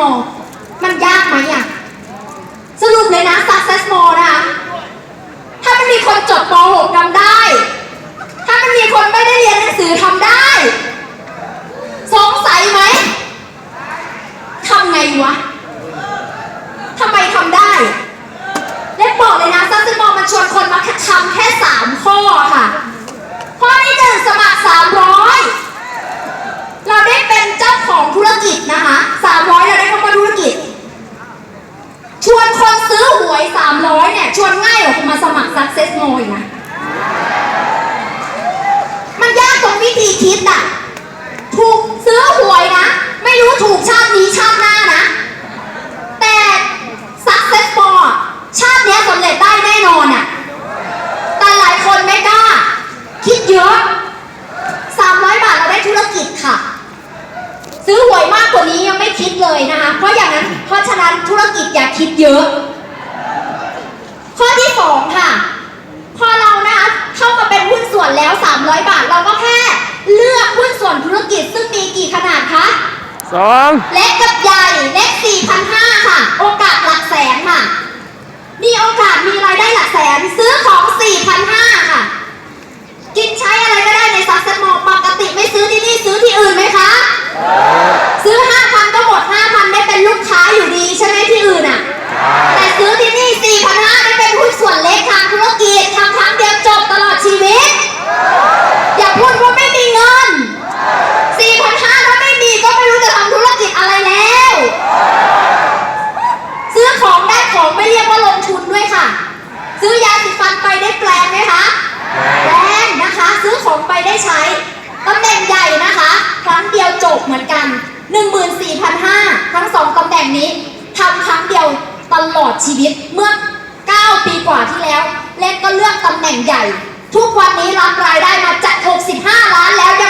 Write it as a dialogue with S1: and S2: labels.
S1: more มันยากไหมอะ สรุปเลยนะ success more นะคะ ถ้ามันมีคนจบป .6 ทำได้ ถ้ามันมีคนไม่ได้เรียนหนังสือทำได้ สงสัยไหม ทำไงวะ ทำไมทำได้ เล็กบอกเลยนะซัสซิมอมันชวนคนมาทำแค่สามข้อค่ะ ข้อที่หนึ่งสมัครสามร้อยเราได้เป็นเจ้าของธุรกิจนะคะสามร้อยเราได้เข้ามาธุรกิจ ชวนคนซื้อหวยสามร้อยเนี่ย ชวนง่ายกว่าคนมาสมัคร success more อีกนะ มันยากตรงวิธี คิดอะถูกซื้อหวยนะ ไม่รู้ถูกชาตินี้ชาติหน้านะ แต่ success more อะชาตินี้สำเร็จได้แน่นอนอะแต่หลายคนไม่กล้า คิดเยอะ 300 บาทเราได้ธุรกิจค่ะ ซื้อหวยมากกว่านี้ยังไม่คิดเลยนะคะ เพราะอย่างนั้น เพราะฉะนั้นธุรกิจอย่าคิดเยอะ ข้อที่สองค่ะ พอเรานะคะเข้ามาเป็นหุ้นส่วนแล้ว 300 บาท เราก็แค่เลือกหุ้นส่วนธุรกิจซึ่งมีกี่ขนาดคะ
S2: สอง
S1: เล็กกับใหญ่ เล็ก4,500 ค่ะ โอกาสหลักแสนค่ะ มีโอกาสมีรายได้หลักแสน ซื้อของ 4,500 ค่ะ กินใช้อะไรก็ได้ในซักเซ็ตมอลปกติไม่ซื้อที่นี่ซื้อที่อื่นไหมคะ ซื้อ 5,000 ก็หมด 5,000 ได้เป็นลูกค้าอยู่ดีใช่ไหมที่อื่นอะ แต่ซื้อที่นี่ 4,500 ได้เป็นหุ้นส่วนเล็กทางธุรกิจทำครั้งเดียวจบตลอดชีวิต อย่าพูดว่าไม่มีเงิน 4,500ถ้าไม่มีก็ไม่รู้จะทำธุรกิจอะไรแล้ว ซื้อของได้ของไม่เรียกว่าลงทุนด้วยค่ะ ซื้อยาสีฟันไปได้แปลงไหมคะแปลงนะคะ ซื้อของไปได้ใช้ตำแหน่งใหญ่นะคะ ค 6เดียวเหมือนกัน 14,500 ทั้งสองตำแหน่งนี้ทำครั้งเดียวตลอดชีวิตเมื่อ 9 ปีกว่าที่แล้ว เล็กก็เลือกตำแหน่งใหญ่ ทุกวันนี้รับรายได้มาจัด 65 ล้านแล้วยัง